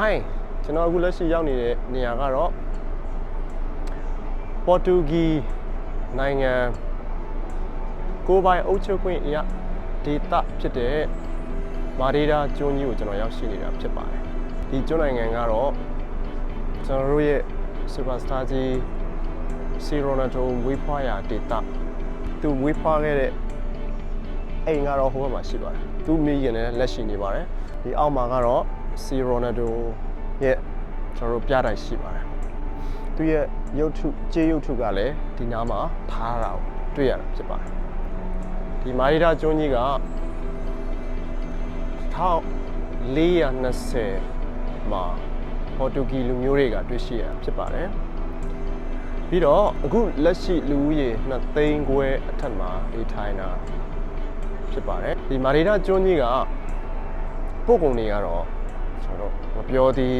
Hi ကျွန်တော်အခုလက်ရှိရောက်နေတဲ့နေရာကတော့ပေါ်တူဂီနိုင်ငံကိုယ်ပိုင်အုပ်ချုပ်ခွင့်အရဒေသဖြစ်တဲ့မာဒေရာကျွန်းကြီးကိုကျွန်တော်ရောက်ရှိနေတာဖြစ်ပါတယ်ဒီကျွန်းနိုင်ငံကတော့ကျွန်တော်တို့ရဲ့စူပါစတာကြီးစီရိုနာတိုဝေးဖွားရာဒေသသူဝေးဖွားခဲ့တဲ့အိမ်ကတော့ဟိုဘက်မှာရှိပါတယ်သူမိခင်လည်းလက်ရှိနေပါတယ်ဒီအောက်မှာကတော့ စီရိုနာတိုရဲ့ကျွန်တော်တို့ပြတိုင်ရှိပါတယ်သူရဲ့ရုပ်ထုကြေးရုပ်ထုကလည်းဒီနားမှာထားတာကိုတွေ့ရတာဖြစ်ပါတယ်ဒီမာရီဒါကျွန်းကြီးက1420မှာပေါ်တူဂီလူမျိုးတွေကတွေ့ရှိရတာဖြစ်ပါတယ်ပြီးတော့အခုလက်ရှိလူဦးရေ2သိန်းခွဲအထက်မှာနေထိုင်တာဖြစ်ပါတယ်ဒီမာရီဒါကျွန်းကြီးကပို့ကုန်တွေကတော့ ကျွန်တော်တို့မပြောသေး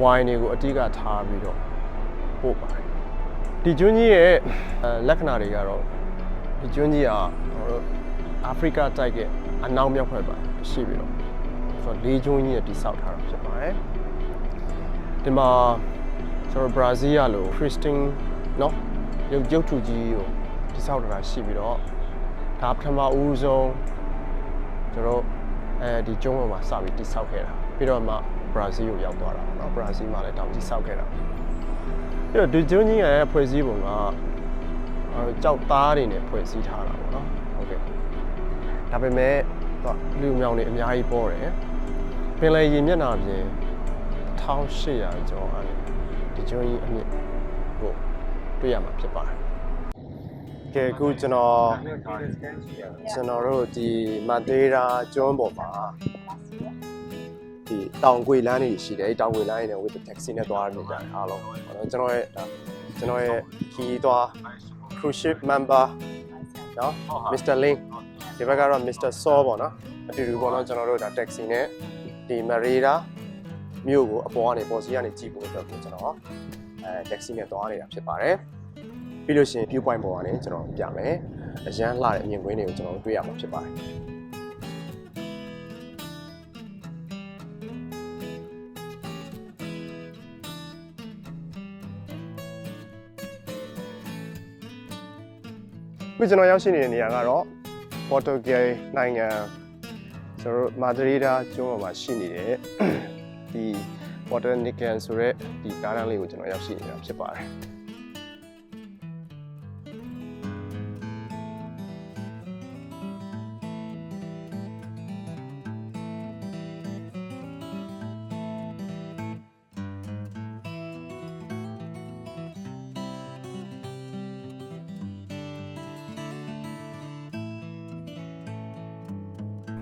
ဝိုင်းတွေကိုအတိအကထားပြီးတော့ပို့ပါတယ်ဒီကျွန်းကြီးရဲ့အဲလက္ခဏာတွေကတော့ဒီကျွန်းကြီးကကျွန်တော်တို့အာဖရိကတိုက်ကအနောက်မြောက်ဘက်ပါရှိပြီးတော့ဆိုတော့လေးကျွန်းကြီးနဲ့တိဆောက်ထားတာဖြစ်ပါတယ်ဒီမှာကျွန်တော်ဘရာဇီးရလိုခရစ်စတင်နော်ရုပ်ရုပ်ထုကြီးကိုတိဆောက်ထားတာရှိပြီးတော့ဒါပထမဦးဆုံးကျွန်တော်အဲဒီကျွန်းပေါ်မှာစပြီးတိဆောက်ခဲ့တာ ပြီးတော့မှဘရာဇီးကိုရောက်သွားတာပေါ့နော်ဘရာဇီးမှာလည်းတောင်တိဆောက်ခဲ့တာပြီးတော့ဒီကျွန်းကြီးရဲ့ဖွဲ့စည်းပုံကအဲကြောက်သားတွေနဲ့ဖွဲ့စည်းထားတာပေါ့နော်ဟုတ်ကဲ့ဒါပေမဲ့တော့လူမြောင်တွေအများကြီးပေါ်တယ်ပင်လယ်ရေမျက်နှာပြင်1800ကျော်အဲ့ဒီကျွန်းကြီးအမြင့်ကိုတွေ့ရမှာဖြစ်ပါတယ်ကဲအခုကျွန်တော်ကျွန်တော်တို့ဒီမသေးရာကျွန်းပေါ်မှာ ဒီတောင်ကွေလမ်းတွေရှိတယ်အဲ့တောင်ကွေလမ်းတွေနဲ့ with the taxi နဲ့သွားနေကြတယ်အားလုံးဟောတော့ကျွန်တော်ရဲ့ဒါကျွန်တော်ရဲ့ခီးသွား cruise ship member နော် Mr. Lin ဒီဘက်ကတော့ Mr. Saw ပေါ့နော်အတူတူပေါ့နော်ကျွန်တော်တို့ဒါ taxi နဲ့ဒီ Marina မြို့ကိုအပေါ်ကနေပေါ်စီကနေကြည့်ဖို့အတွက်ကိုကျွန်တော်အဲ taxi နဲ့သွားနေတာဖြစ်ပါတယ်ပြီးလို့ရှိရင် view point ပေါ်ကနေကျွန်တော်ပြမယ်အရန်လှတဲ့အမြင်ကွင်းတွေကိုကျွန်တော်တို့တွေ့ရမှာဖြစ်ပါတယ် ခုကျွန်တော်ရောက်ရှိနေတဲ့နေရာကတော့ Portugal နိုင်ငံကျွန်တော်တို့မာဒရီဒါကျွန်းပေါ်မှာရှိနေတဲ့ဒီ Water Nican ဆိုတဲ့ဒီကားတန်းလေးကိုကျွန်တော်ရောက်ရှိနေတာဖြစ်ပါတယ်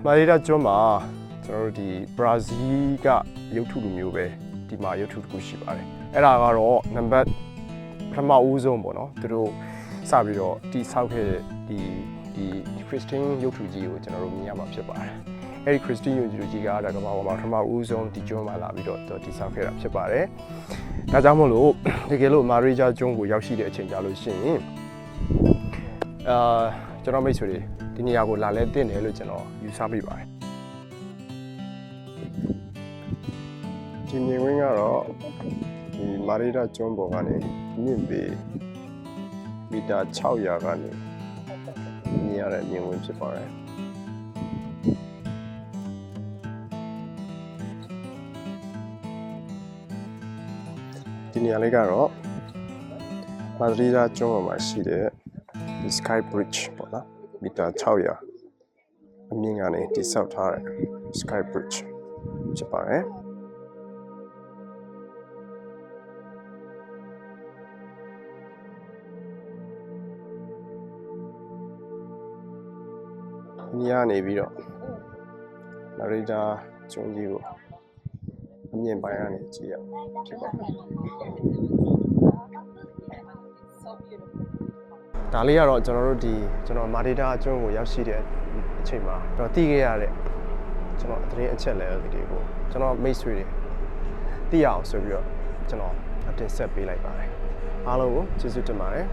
မာရီဒါကျွန်းမှာကျွန်တော်တို့ဒီဘရာဇီးကရုပ်ထုလူမျိုးပဲဒီမှာရုပ်ထုတစ်ခုရှိပါတယ်အဲ့ဒါကတော့နံပါတ်ပထမဦးဆုံးပေါ့နော်သူတို့စပြီးတော့တိဆောက်ခဲ့တဲ့ဒီဒီခရစ်စတင်ရုပ်ထုကြီးကိုကျွန်တော်တို့မြင်ရမှာဖြစ်ပါတယ်အဲ့ဒီခရစ်စတင်ရုပ်ထုကြီးကဒါကမ္ဘာပေါ်မှာပထမဦးဆုံးဒီကျွန်းမှာလာပြီးတော့သူတိဆောက်ခဲ့တာဖြစ်ပါတယ်ဒါကြောင့်မို့လို့တကယ်လို့မာရီဂျာကျွန်းကိုရောက်ရှိတဲ့အချိန်ကြာလို့ရှိရင် အာကျွန်တော်မိတ်ဆွေတွေဒီနေရာကိုလာလဲတင့်တယ်လို့ကျွန်တော်ယူဆမိပါတယ်ဒီမြင်ကွင်းကတော့ဒီမာရီဒါကျွန်းပေါ်ကနေမြင့်ပေမီတာ600ကနေမြင်ရတဲ့မြင်ကွင်းဖြစ်ပါတယ်ဒီနေရာလေးကတော့မာရီဒါကျွန်းပေါ်မှာရှိတဲ့ ဒီ sky bridge ပေါ့နော်မီတာ600အမြင့်ကနေတိဆောက်ထားတဲ့ sky bridge ဖြစ်ပါတယ်ညနေပြီးတော့မရီဒါကျွန်းကြီးကိုအမြင့်ပိုင်းကနေကြည့်ရဖြစ်ပါတယ် ဒါလေးကတော့ကျွန်တော်တို့ဒီကျွန်တော်မာဒေတာကျွန်းကိုရောက်ရှိတဲ့အချိန်မှာတော့တီးခဲ့ရတဲ့ကျွန်တော်သတင်းအချက်လဲတွေကိုကျွန်တော်မိတ်ဆွေတွေသိရအောင်ဆိုပြီးတော့ကျွန်တော်အတင်ဆက်ပေးလိုက်ပါတယ်အားလုံးကိုကျေးဇူးတင်ပါတယ်